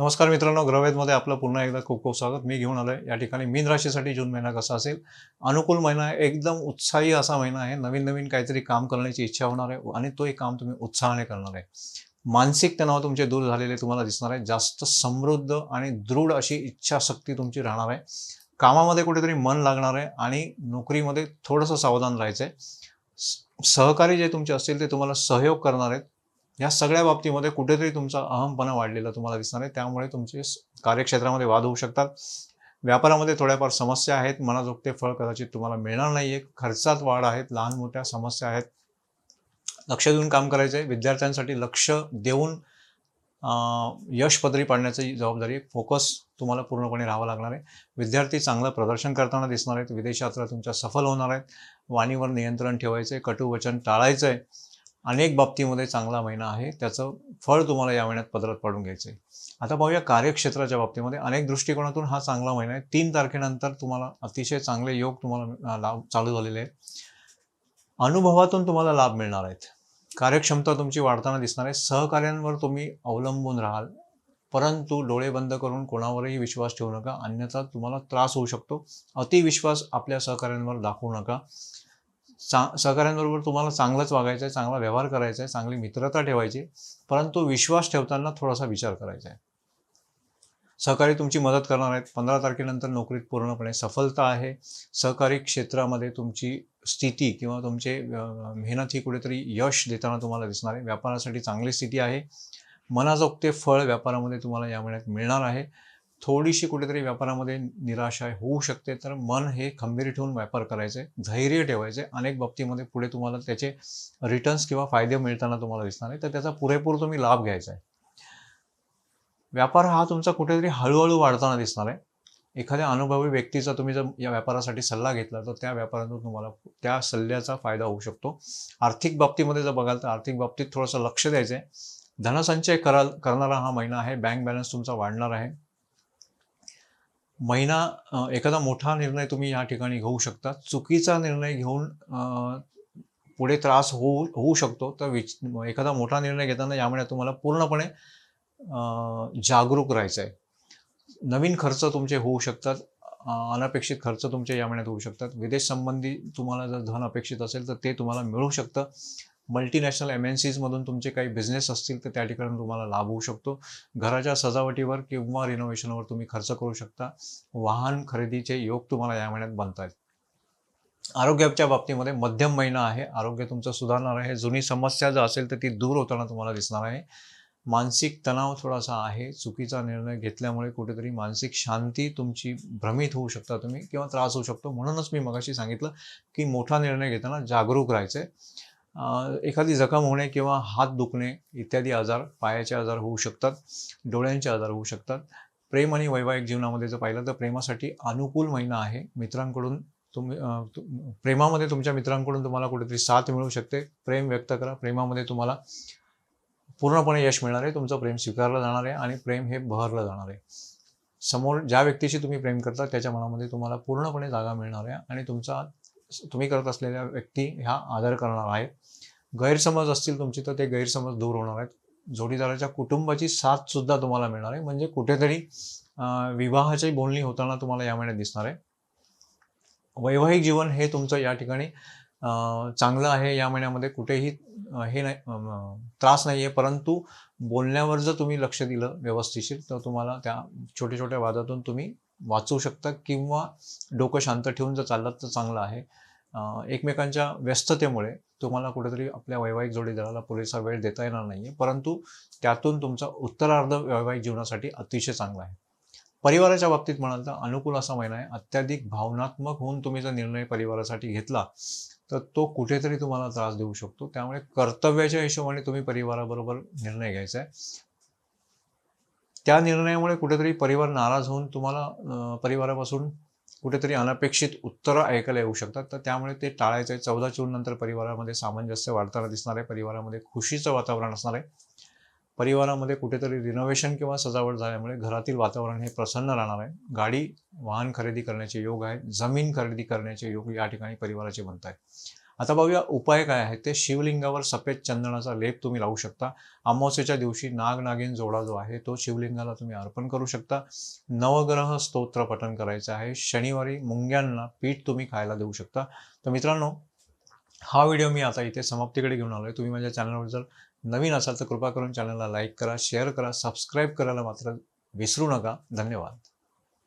नमस्कार मित्रांनो ग्रहवेदमध्ये आपलं पुन्हा एकदा खूप खूप स्वागत. मी घेऊन आलो आहे या ठिकाणी मीन राशीसाठी जून महिना कसा असेल? अनुकूल महिना आहे एकदम उत्साही असा महिना आहे. नवीन नवीन काहीतरी काम करण्याची इच्छा होणार आहे आणि तो एक काम तुम्ही उत्साहाने करणार आहे. मानसिक तणाव तुमचे दूर झालेले तुम्हाला दिसणार आहे. जास्त समृद्ध आणि दृढ अशी इच्छाशक्ती तुमची राहणार आहे. कामामध्ये कुठेतरी मन लागणार आहे आणि नोकरीमध्ये थोडंसं सावधान राहायचं आहे सहकारी जे तुमचे असतील ते तुम्हाला सहयोग करणार आहेत. या सगळ्या बाबतीमध्ये कुठेतरी तुमचा अहमपणा वाढलेला तुम्हाला दिसणार आहे. त्यामुळे तुमचे कार्यक्षेत्रामध्ये वाद होऊ शकतात. व्यापारामध्ये थोड्याफार समस्या आहेत. मनाजोगते फळ कदाचित तुम्हाला मिळणार नाही आहे खर्चात वाढ आहेत. लहान मोठ्या समस्या आहेत. लक्ष देऊन काम करायचं आहे. विद्यार्थ्यांसाठी लक्ष देऊन यश पदरी पाडण्याची जबाबदारी फोकस तुम्हाला पूर्णपणे राहावं लागणार आहे. विद्यार्थी चांगलं प्रदर्शन करताना दिसणार आहेत. विदेश यात्रा तुमच्या सफल होणार आहेत. वाणीवर नियंत्रण ठेवायचं आहे कटुवचन टाळायचं आहे अनेक बाबतीमध्ये चांगला महिना आहे. त्याचं फळ तुम्हाला या महिन्यात पदरात पाडून घ्यायचं आहे आता पाहूया कार्यक्षेत्राच्या बाबतीमध्ये अनेक दृष्टिकोनातून हा चांगला महिना आहे. तीन तारखेनंतर तुम्हाला अतिशय चांगले योग तुम्हाला लाभ चालू झालेले आहेत. अनुभवातून तुम्हाला लाभ मिळणार आहेत. कार्यक्षमता तुमची वाढताना दिसणार आहे. सहकार्यांवर तुम्ही अवलंबून राहाल. परंतु डोळे बंद करून कोणावरही विश्वास ठेवू नका. अन्यथा तुम्हाला त्रास होऊ शकतो. अतिविश्वास आपल्या सहकाऱ्यांवर दाखवू नका. चा सहकाऱ्यांबरोबर तुम्हाला चांगलंच वागायचं आहे चांगला व्यवहार करायचा आहे चांगली मित्रता ठेवायची परंतु विश्वास ठेवताना थोडासा विचार करायचा आहे सहकारी तुमची मदत करणार आहेत. पंधरा तारखेनंतर नोकरीत पूर्णपणे सफलता आहे. सहकारी क्षेत्रामध्ये तुमची स्थिती किंवा तुमचे मेहनत ही कुठेतरी यश देताना तुम्हाला दिसणार आहे. व्यापारासाठी चांगली स्थिती आहे. मनाजोगते फळ व्यापारामध्ये तुम्हाला या महिन्यात मिळणार आहे. थोडीशी कुठेतरी व्यापारामध्ये निराशा होऊ शकते तर मन हे खंबीर ठेवून व्यापार करायचे धैर्य ठेवायचे. अनेक बाबतीमध्ये पुढे तुम्हाला त्याचे रिटर्न्स किंवा फायदे मिळताना तुम्हाला दिसणार आहे. तर त्याचा पुरेपूर तुम्ही लाभ घ्यायचा आहे. व्यापार हा तुमचा कुठेतरी हळूहळू वाढताना दिसणार आहे. एखाद्या अनुभवी व्यक्तीचा तुम्ही जर या व्यापारासाठी सल्ला घेतला तर त्या व्यापारातून तुम्हाला त्या सल्ल्याचा फायदा होऊ शकतो. आर्थिक बाबतीमध्ये जर बघाल तर आर्थिक बाबतीत थोडंसं लक्ष द्यायचं आहे धनसंचय कराल करणारा हा महिना आहे. बँक बॅलन्स तुमचा वाढणार आहे. महिना एखादा मोठा निर्णय तुम्ही या ठिकाणी घेऊ शकता. चुकीचा निर्णय घेऊन पुढे त्रास होऊ होऊ शकतो. तर विच एखादा मोठा निर्णय घेताना या महिन्यात तुम्हाला पूर्णपणे जागरूक राहायचं आहे नवीन खर्च तुमचे होऊ शकतात. अनपेक्षित खर्च तुमचे या महिन्यात होऊ शकतात. विदेश संबंधी तुम्हाला जर धन अपेक्षित असेल तर ते तुम्हाला मिळू शकतं. मल्टीनॅशनल एम एन सीजमधून तुमचे काही बिझनेस असतील तर त्या ठिकाणी तुम्हाला लाभ होऊ शकतो. घराच्या सजावटीवर किंवा रिनोव्हेशनवर तुम्ही खर्च करू शकता. वाहन खरेदीचे योग तुम्हाला या महिन्यात बनत आरोग्याच्या बाबतीमध्ये मध्यम महिना आहे. आरोग्य तुमचं सुधारणार आहे. जुनी समस्या जर असेल तर ती दूर होताना तुम्हाला दिसणार आहे. मानसिक तणाव थोडासा आहे. चुकीचा निर्णय घेतल्यामुळे कुठेतरी मानसिक शांती तुमची भ्रमित होऊ शकता तुम्ही किंवा त्रास होऊ शकतो. म्हणूनच मी मगाशी सांगितलं की मोठा निर्णय घेताना जागरूक राहायचं आहे एखादी जखम होणे किंवा हात दुखणे इत्यादी आजार पायाचे आजार होऊ शकतात डोळ्यांचे आजार होऊ शकतात. प्रेम आणि वैवाहिक जीवनामध्ये जर पाहिलं तर प्रेमासाठी अनुकूल महिना आहे. मित्रांकडून तुम्ही प्रेमामध्ये तुमच्या मित्रांकडून तुम्हाला कुठेतरी साथ मिळू शकते. प्रेम व्यक्त करा. प्रेमामध्ये तुम्हाला पूर्णपणे यश मिळणार आहे. तुमचं प्रेम स्वीकारलं जाणार आहे आणि प्रेम हे बहरलं जाणार आहे. समोर ज्या व्यक्तीशी तुम्ही प्रेम करता त्याच्या मनामध्ये तुम्हाला पूर्णपणे जागा मिळणार आहे आणि तुमचा तुम्ही करत असलेल्या व्यक्ती ह्या आदर करणार आहेत गैरसमज असतील तुमची तर ते गैरसमज दूर होणार आहेत. जोडीदाराच्या कुटुंबाची साथ सुद्धा तुम्हाला मिळणार आहे. म्हणजे कुठेतरी विवाहाची बोलणी होताना तुम्हाला या महिन्यात दिसणार आहे. वैवाहिक जीवन हे तुमचं या ठिकाणी चांगलं आहे. या महिन्यामध्ये कुठेही हे नाही त्रास नाही आहे परंतु बोलण्यावर जर तुम्ही लक्ष दिलं व्यवस्थिशीर तर तुम्हाला त्या छोट्या छोट्या वादातून तुम्ही वाचू शकता किंवा डोकं शांत ठेवून जर चाललात तर चांगलं आहे. एकमेकांच्या व्यस्ततेमुळे तुम्हाला कुठेतरी आपल्या वैवाहिक जोडीदाराला पुरेसा वेळ देता येणार नाही आहे परंतु त्यातून तुमचा उत्तरार्ध वैवाहिक जीवनासाठी अतिशय चांगला आहे. परिवाराच्या बाबतीत म्हणाल तर अनुकूल असा महिना आहे. अत्याधिक भावनात्मक होऊन तुम्ही जर निर्णय परिवारासाठी घेतला तर तो कुठेतरी तुम्हाला त्रास देऊ शकतो. त्यामुळे कर्तव्याच्या हिशोबाने तुम्ही परिवाराबरोबर निर्णय घ्यायचा आहे. त्या निर्णयामुळे कुठेतरी परिवार नाराज होऊन तुम्हाला परिवारापासून कुठेतरी अनपेक्षित उत्तरं ऐकायला येऊ शकतात. तर त्यामुळे ते टाळायचं आहे चौदा जून नंतर परिवारामध्ये सामंजस्य वाढताना दिसणार आहे. परिवारामध्ये खुशीचं वातावरण असणार आहे. परिवारामध्ये कुठेतरी रिनोव्हेशन किंवा सजावट झाल्यामुळे घरातील वातावरण हे प्रसन्न राहणार आहे. गाडी वाहन खरेदी करण्याचे योग आहेत जमीन खरेदी करण्याचे योग या ठिकाणी परिवाराचे बनत आहेत आता बघूया उपाय काय आहे ते शिवलिंगावर सफेद चंदनाचा लेप तुम्ही लावू शकता. अमावस्येच्या दिवशी नागनागिन जोडा जो आहे तो शिवलिंगाला तुम्ही अर्पण करू शकता. नवग्रह स्तोत्र पठण करायचं आहे. शनिवारी मुंग्यांना पीठ तुम्ही खायला देऊ शकता. तर मित्रांनो हा व्हिडिओ मी आता इथे समाप्तीकडे घेऊन आलो आहे तुम्ही माझ्या चॅनलवर जर नवीन असाल तर कृपा करून चॅनलला लाईक करा शेअर करा सबस्क्राईब करायला मात्र विसरू नका. धन्यवाद.